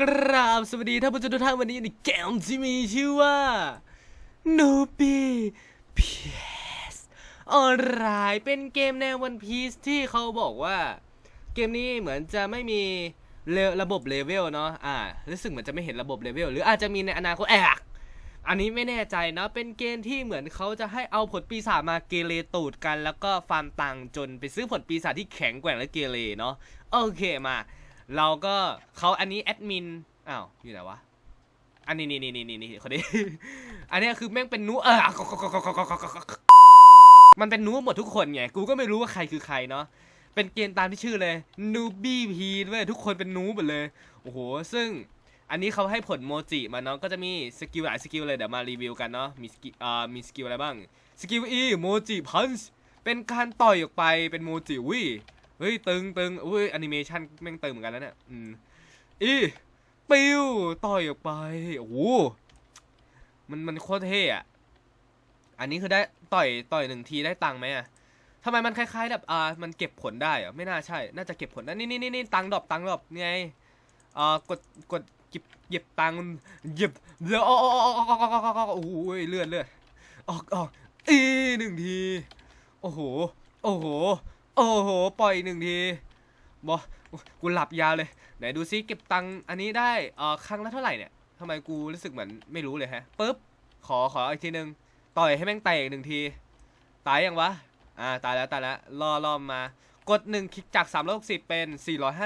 กราบสวัสดีท่านผู้ชมทุกท่านวันนี้ในเกมที่มีชื่อว่า n o b i PS ออนไลน์เป็นเกมแนว One Piece ที่เขาบอกว่า เกมนี้เหมือนจะไม่มีระบบเลเวลเนาะอ่ารู้สึกเหมือนจะไม่เห็นระบบเลเวลหรืออาจจะมีในอนาคตแอกอันนี้ไม่แน่ใจนะเป็นเกมที่เหมือนเขาจะให้เอาผลปีศาจมาเกเรตูดกัน แล้วก็ฟาร์มตังค์จนไปซื้อผลปีศาจที่แข็งแกร่งและเกเรเนาะโอเคมา เราก็เขาอันนี้แอดมินอ้าวอยู่ไหนวะอันนี้นี่นี่นี่นี่คนนี้อันนี้คือแม่งเป็นนูเออมันเป็นนูหมดทุกคนไงกูก็ไม่รู้ว่าใครคือใครเนาะเป็นเกณฑ์ตามที่ชื่อเลยนูบี้พีเว้ยทุกคนเป็นนูหมดเลยโอ้โหซึ่งอันนี้เขาให้ผลโมจิมาเนาะก็จะมีสกิลหลายสกิลเลยเดี๋ยวมารีวิวกันเนาะมีสกิลอ่ามีสกิลอะไรบ้างสกิลอีโมจิพันช์เป็นการต่อยออกไปเป็นโมจิวิ เฮ้ยตึงตึงอุ้ยแอนิเมชันแม่งตึงเหมือนกันแล้วเนี่ยอืมอีปิวต่อยออกไปโอ้โหมันมันโคตรเท่อะอันนี้คือได้ต่อยต่อยหนึ่งทีได้ตังค์ไหมอะทำไมมันคล้ายๆแบบอ่ามันเก็บผลได้อะไม่น่าใช่ น่าจะเก็บผลได้นี่นี่นี่นี่ตังค์ดรอปตังค์ดรอปไงอ่ากดกดหยิบหยิบตังค์หยิบเดี๋ยวอ๋ออ๋ออ๋ออ๋ออ๋ออ๋อโอ้โหเลือดเลือดออกออกอีหนึ่งที โอ้โห โอ้โหโอ้โห ปล่อยหนึ่งทีบอกกูหลับยาวเลย ไหนดูซิเก็บตังค์อันนี้ได้เอ่อครั้งละเท่าไหร่เนี่ยทำไมกูรู้สึกเหมือนไม่รู้เลยฮะปึ๊บขอขออีกทีหนึ่งต่อยให้แม่งแตกหนึ่งที ตายยังวะ อ่าตายแล้วตายแล้วรอรอมา กดหนึ่งคลิกจาก 360 เป็น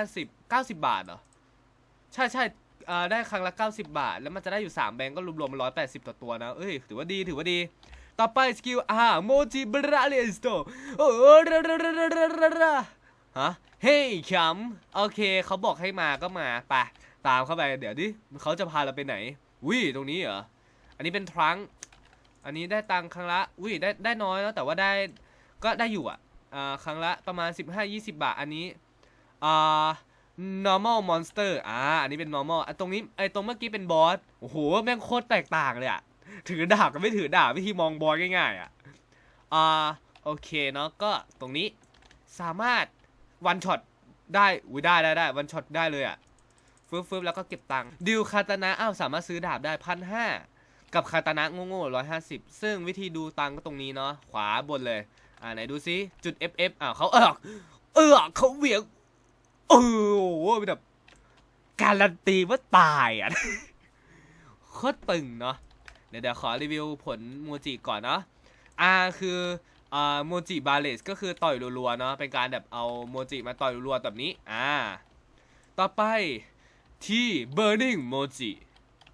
450 90 บาทเหรอ ใช่ใช่อ่าได้ครั้งละ 90 บาท แล้วมันจะได้อยู่ 3 แบงก์ก็รวมๆ180 ต่อตัวนะ เอ้ย ถือว่าดี ถือว่าดี ต่อไปสกิลอ่าโมจิบราเลสโตโอ้ระระระระระระฮะเฮ้ยขำโอเคเขาบอกให้มาก็มาไปตามเข้าไปเดี๋ยวดิเขาจะพาเราไปไหนวิตรงนี้เหรออันนี้เป็นทรังอันนี้ได้ตังครั้งละวิได้ได้น้อยแล้วแต่ว่าได้ก็ได้อยู่อะอ่าครั้งละประมาณ 15-20 บาทอันนี้อ่า normal monster อ่า อันนี้เป็น normal อะตรงนี้ไอ้ตรงเมื่อกี้เป็นบอส โอ้โห แม่งโคตรแตกต่างเลยอะ ถือดาบกับไม่ถือดาบวิธีมองบอลง่ายๆอะอ่าโอเคเนาะก็ตรงนี้สามารถวันช็อตได้อุ้ยได้ได้ได้วันช็อตได้เลยอะฟึบฟึบแล้วก็เก็บตังค์ดิวคาตานะอ้าวสามารถซื้อดาบได้พันห้ากับคาตานะโง่ๆร้อยห้าสิบซึ่งวิธีดูตังค์ก็ตรงนี้เนาะขวาบนเลยอ่าไหนดูซิจุด FF อ้าวเขาเออเออเขาเหวี่ยงเออโอ้โหแบบการันตีว่าตายอะโคตรตึงเนาะ ดี๋ยวเดี๋ยวขอรีวิวผลโมจิก่อนเนาะอ่าคืออ่าโมจิบาเลสก็คือต่อยรัวๆเนาะเป็นการแบบเอาโมจิมาต่อยรัวๆแบบนี้อ่าต่อไปที่ Burning Moji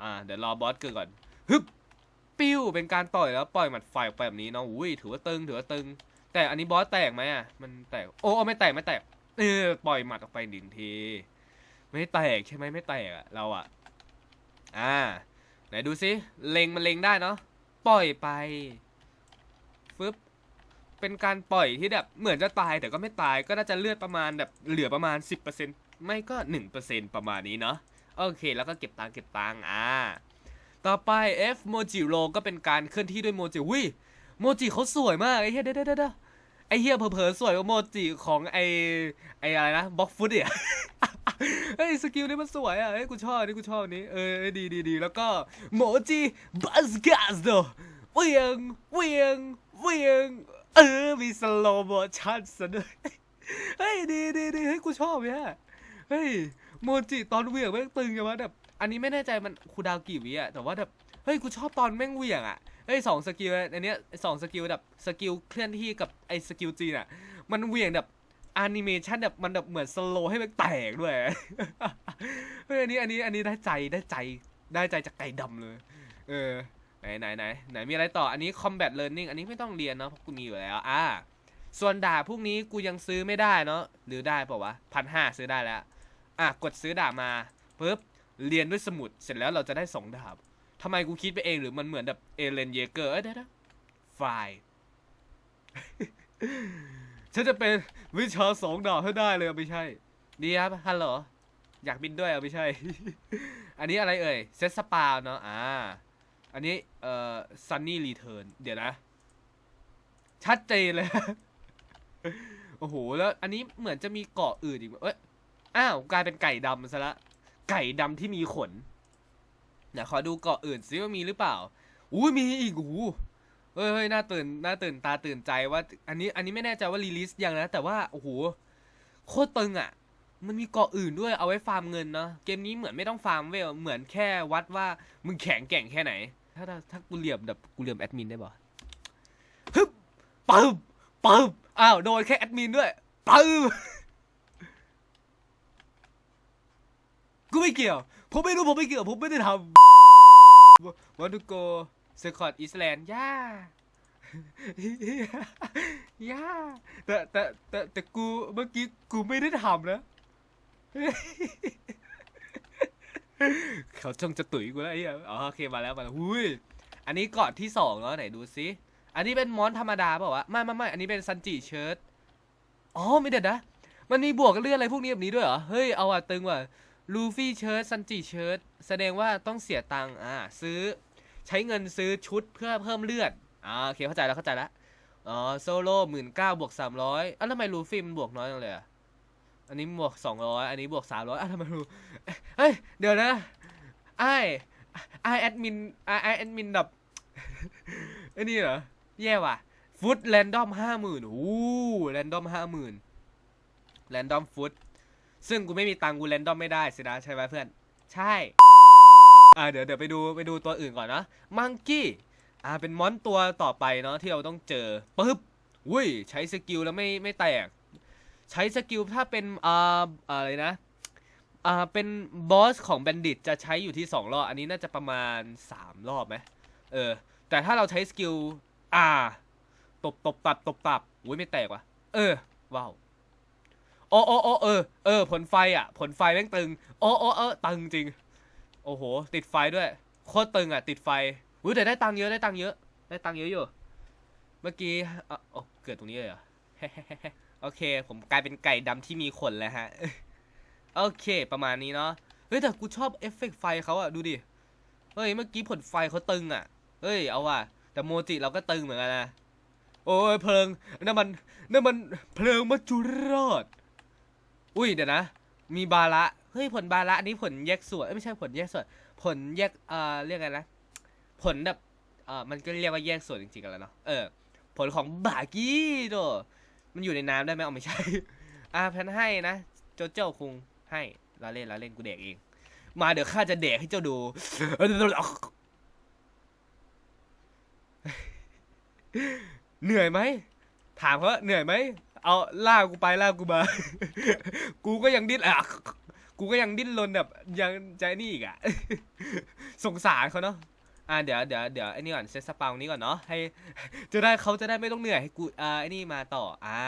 อ่าเดี๋ยวรอบอสเกิดก่อนฮึบปิ้วเป็นการต่อยแล้วปล่อยหมัดไฟออกไปแบบนี้เนาะอุ้ยถือว่าตึงถือว่าตึง แต่อันนี้บอสแตกไหมอะมันแตกโอ้ไม่แตกไม่แตกเออปล่อยหมัดออกไปหนึ่งที ไม่แตกใช่ไหมไม่แตกอะเราอะอ่า ไหนดูซิเล็งมันเล็งได้เนาะปล่อยไปฟึบเป็นการปล่อยที่แบบเหมือนจะตายแต่ก็ไม่ตายก็น่าจะเลือดประมาณแบบเหลือประมาณ 10%ไม่ก็ 1%ประมาณนี้เนาะโอเค แล้วก็เก็บตังเก็บตังอ่าต่อไป F โมจิโรก็เป็นการเคลื่อนที่ด้วยโมจิวิโมจิเขาสวยมากไอ้เหี้ยเด้อเด้อเด้อไอ้เหี้ยเผลอๆสวยกว่าโมจิของไอ้ไอ้อะไรนะบล็อกฟุตเนี่ย เฮ้ยสกิลนี้มันสวยอะเฮ้ยกูชอบนี่กูชอบนี้เออดีดีดีแล้วก็โมจิบัสกัสโดเวียงเวียงเวียงเออมีสโลโมชั่นซะด้วยเฮ้ยดีดีดีเฮ้ยกูชอบเนี่ยเฮ้ยโมจิตอนเวียงแม่งตึงอย่างวะแบบอันนี้ไม่แน่ใจมันคูดาวกี่วิอะแต่ว่าแบบเฮ้ยกูชอบตอนแม่งเวียงอะเฮ้ยสองสกิลอันเนี้ยสองสกิลแบบสกิลเคลื่อนที่กับไอ้สกิลจีนอะมันเวียงแบบ แอนิเมชันแบบมันแบบเหมือนสโลให้มันแตกด้วยเฮ้ยอันนี้อันนี้อันนี้ได้ใจได้ใจได้ใจจากไก่ดำเลย เออไหนไหนไหนไหนมีอะไรต่ออันนี้ combat learning อันนี้ไม่ต้องเรียนเนาะเพราะกูมีอยู่แล้ว อ่า ส่วนดาบพวกนี้กูยังซื้อไม่ได้เนาะหรือได้ป่าวะพันห้าซื้อได้แล้ว อะกดซื้อดาบมาปุ๊บเรียนด้วยสมุดเสร็จแล้วเราจะได้สองดาบทำไมกูคิดไปเองหรือมันเหมือนแบบเอเลนเยเกอร์เอ้ยเดี๋ยวนะไฟล์ ฉันจะเป็นวิชาสองดาบให้ได้เลยเอาไม่ใช่ ดีครับฮัลโหลอยากบินด้วยเอาไม่ใช่ อันนี้อะไรเอ่ยเซตสปาเนาะอ่า อันนี้เอ่อซันนี่รีเทิร์นเดี๋ยวนะ ชัดเจนเลย โอ้โห แล้วอันนี้เหมือนจะมีเกาะอื่นอีกเอ้ยอ้าวกลายเป็นไก่ดำซะละ ไก่ดำที่มีขนเดี๋ยวขอดูเกาะอื่นซิว่ามีหรือเปล่าอุ้ยมีอีกโอ้ เฮ้ยเฮ้ยน่าตื่นน่าตื่นตาตื่นใจว่า อันนี้อันนี้ไม่แน่ใจว่ารีลิสยังนะ แต่ว่าโอ้โหโคตรตึงอะ มันมีเกาะอื่นด้วยเอาไว้ฟาร์มเงินเนาะเกมนี้เหมือนไม่ต้องฟาร์มเวลเหมือนแค่วัดว่ามึงแข็งแกร่งแค่ไหน ถ้าถ้าถ้ากูเหลี่ยมแบบกูเหลี่ยมแอดมินได้ป่ะฮึบปึ๊บปึ๊บอ้าวโดนแค่แอดมินด้วยปึ๊บกูไม่เกี่ยว ผมไม่รู้ผมไม่เกี่ยวผมไม่ได้ทำวันดูโก เซอร์ดอิสแลนด์ย่าย่าแต่แต่แต่แต่กูเมื่อกี้กูไม่ได้ทำนะเขาจงจะตุ๋ยกูแล้วไอ้อ๋อโอเคมาแล้วมาแล้วหุยอันนี้เกาะที่สองแล้วไหนดูซิอันนี้เป็นมอนธรรมดาเปล่าวะไม่ไม่ไม่อันนี้เป็นซันจิเชิร์ตอ๋อไม่เด็ดนะมันมีบวกเลื่อนอะไรพวกนี้แบบนี้ด้วยเหรอเฮ้ยเอาอะตึงว่ะลูฟี่เชิร์ตซันจิเชิร์ตแสดงว่าต้องเสียตังค์อ่าซื้อ ใช้เงินซื้อชุดเพื่อเพิ่มเลือดอ่าโอเคเข้าใจแล้วเข้าใจแล้วอ๋อโซโล่หมื่นเก้าบวกสามร้อยอะทำไมลูฟี่มันบวกน้อยจังเลยอะอันนี้บวกสองร้อยอันนี้บวกสามร้อยอะทำไมลูเฮ้ยเดี๋ยวนะไอไอแอดมินไอไอแอดมินแบบอ้นี่เหรอแย่ว่ะฟุตแรนดอมห้าหมื่นโอ้แรนดอมห้าหมื่นแรนดอมฟุตซึ่งกูไม่มีตังกูแรนดอมไม่ได้สินะใช่ไหมเพื่อน ใช่ อ่าเดี๋ยวเดี๋ยวไปดูไปดูตัวอื่นก่อนนะมังกี้อ่าเป็นมอนตัวต่อไปเนาะที่เราต้องเจอปึ๊บอุ้ยใช้สกิลแล้วไม่ไม่แตก ใช้สกิลถ้าเป็นอ่าอะไรนะอ่าเป็นบอสของแบนดิตจะใช้อยู่ที่ 2 รอบ อันนี้น่าจะประมาณ 3 รอบไหมเออ แต่ถ้าเราใช้สกิลอ่าตบตบตับตบตับอุ้ยไม่แตกว่ะ เออ ว้าวโอ้โอ้โอ้เออเออผลไฟอะ ผลไฟแม่งตึงโอ้โอ้เออตึงจริง โอ้โห ติดไฟด้วย โคตรตึงอะ ติดไฟอุ้ยแต่ได้ตังค์เยอะ ได้ตังค์เยอะ ได้ตังค์เยอะอยู่ เมื่อกี้อะโอ้เกิดตรงนี้เลยเหรอ โอเค ผมกลายเป็นไก่ดำที่มีขนแล้วฮะ โอเค ประมาณนี้เนาะ เฮ้ยแต่กูชอบเอฟเฟกต์ไฟเขาอะ ดูดิ เฮ้ย เมื่อกี้ผลไฟเขาตึงอะ เฮ้ย เอาว่ะ แต่โมจิเราก็ตึงเหมือนกันนะ โอ้ยเพลิงนั่นมันนั่นมันเพลิงมัจจุราชอุ้ยเดี๋ยวนะ มีบาระ เฮ้ยผลบาระอันนี้ผลแยกส่วนเอ้ยไม่ใช่ผลแยกส่วน ผลแยกเอ่อเรียกไงนะ ผลแบบเอ่อมันก็เรียกว่าแยกส่วนจริงๆกันแล้วเนาะเออ ผลของบากี้โดมันอยู่ในน้ำได้ไหมเอาไม่ใช่ อ่าแพนให้นะโจโจ้คุงให้เราเล่นเราเล่นกูเด็กเอง มาเดี๋ยวข้าจะเด็กให้เจ้าดูเหนื่อยไหมถามเขาเหนื่อยไหมเอาล่ากกูไปล่ากกูมา กูก็ยังดิ้นอะ กูก็ยังดิ้นรนแบบยังใจนี่อีกอะ สงสารเขาเนาะอ่าเดี๋ยวเดี๋ยวเดี๋ยวไอ้นี่ก่อนเซตสปาวนี้ก่อนเนาะให้จะได้เขาจะได้ไม่ต้องเหนื่อยให้กูอ่าไอ้นี่มาต่ออ่า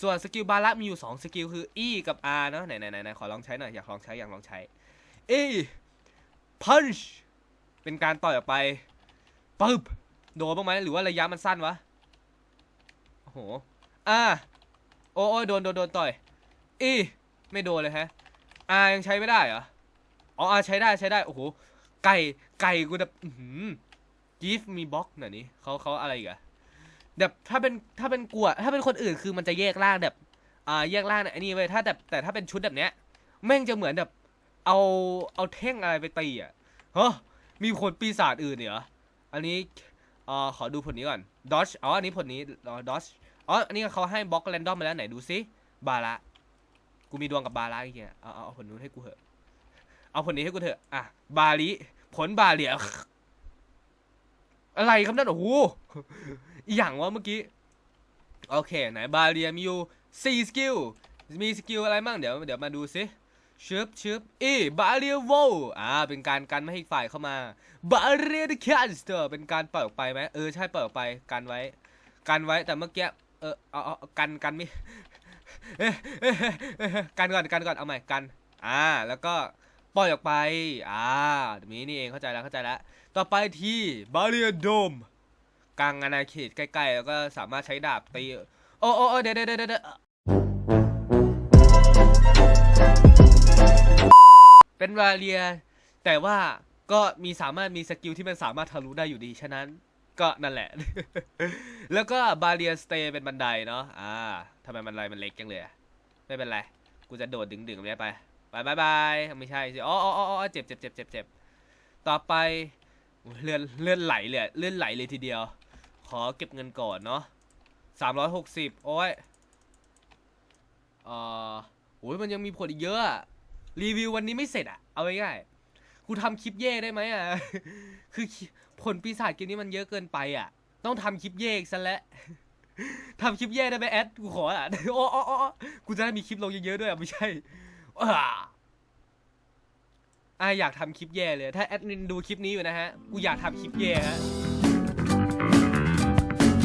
ส่วนสกิลบาระมีอยู่2สกิลคือ E กับ R เนาะไหนไหนไหนไหนขอลองใช้หน่อยอยากลองใช้อยากลองใช้ E punch เป็นการต่อยออกไปปึ๊บโดนบ้างไหมหรือว่าระยะมันสั้นวะโอ้โหอ่าโอ้โอ้ยโดนโดนโดนต่อย E ไม่โดนเลยฮะ R ยังใช้ไม่ได้เหรอ อ๋อ R ใช้ได้ใช้ได้ โอ้โห ไก่ ไก่กูแบบอื้อหือ give me box หน่อยนี้เขาเขาอะไรอีกอะแบบถ้าเป็นถ้าเป็นกลัวถ้าเป็นคนอื่นคือมันจะแยกร่างแบบอ่าแยกร่างเนี่ยอันนี้ไว้ยถ้าแบบแต่ถ้าเป็นชุดแบบเนี้ยแม่งจะเหมือนแบบ เอาเอาเท่งอะไรไปตีอะเฮ้มีคนปีศาจอื่นเหรออันนี้อ่าขอดูผลนี้ก่อน dodge อ๋ออันนี้ผลนี้อ๋อ dodge อ๋ออันนี้เขาให้บล็อกแรนดอมมาแล้วไหนดูซิบาระ กูมีดวงกับบาระอีกอย่างเอาเอาเอาผลนู้นให้กูเถอะ เอาผลนี้ให้กูเถอะ อะ บาลีผลบาเลียอะไรครับนั่นโอ้โหอหย่างวะเมื่อกี้ โอเค ไหนบาเรียมีอยู่สี่สกิล มีสกิลอะไรบ้างเดี๋ยวเดี๋ยวมาดูซิชึบชึบเอบาเรียโวอ่า เป็นการกันไม่ให้ฝ่ายเข้ามา บาเรียเดแคสเตอร์เป็นการปล่อยออกไปไหมเออใช่ปล่อยออกไปกันไว้ กันไว้แต่เมื่อกี้ เออเอาเอาเอากันกันไม่ กันก่อนกันก่อนเอาใหม่กัน อ่า แล้วก็ปล่อยออกไป อ่าแบบนี้นี่เองเข้าใจแล้วเข้าใจแล้ว ต่อไปที่บาเรียโดมกลางอาณาเขตใกล้ๆ แล้วก็สามารถใช้ดาบตี โอ้โอ้เดี๋ยวเดี๋ยวเดี๋ยวเดะเป็นวาเลีย แต่ว่าก็มีสามารถมีสกิลที่มันสามารถทะลุได้อยู่ดี ฉะนั้นก็นั่นแหละ แล้วก็บาเรียสเตย์เป็นบันไดเนาะ อ่าทำไมบันไดมันเล็กจังเลยอะไม่เป็นไร กูจะโดดดึงๆแบบนี้ไปบายบายบายไม่ใช่สิอ๋ออ๋ออ๋ออ๋อเจ็บเจ็บเจ็บเจ็บเจ็บต่อไปเลื่อนเลื่อนไหลเลยเลื่อนไหลเลยทีเดียว ขอเก็บเงินก่อนเนาะสามร้อยหกสิบโอ้ยเอ่อโอ้ยมันยังมีผลอีกเยอะอะรีวิววันนี้ไม่เสร็จอะเอาง่ายๆกูทำคลิปเย่ได้ไหมอะคือผลปีศาจเกมนี้มันเยอะเกินไปอะต้องทำคลิปเย่อีกซะแล้ว ทำคลิปแย่ได้ไหมแอดกูขออะโอ้โอ้โอ้โอ้กูจะได้มีคลิปลงเยอะๆด้วยอะไม่ใช่อ่าอะอยากทำคลิปแย่เลย ถ้าแอดมินดูคลิปนี้อยู่นะฮะ กูอยากทำคลิปแย่ฮะ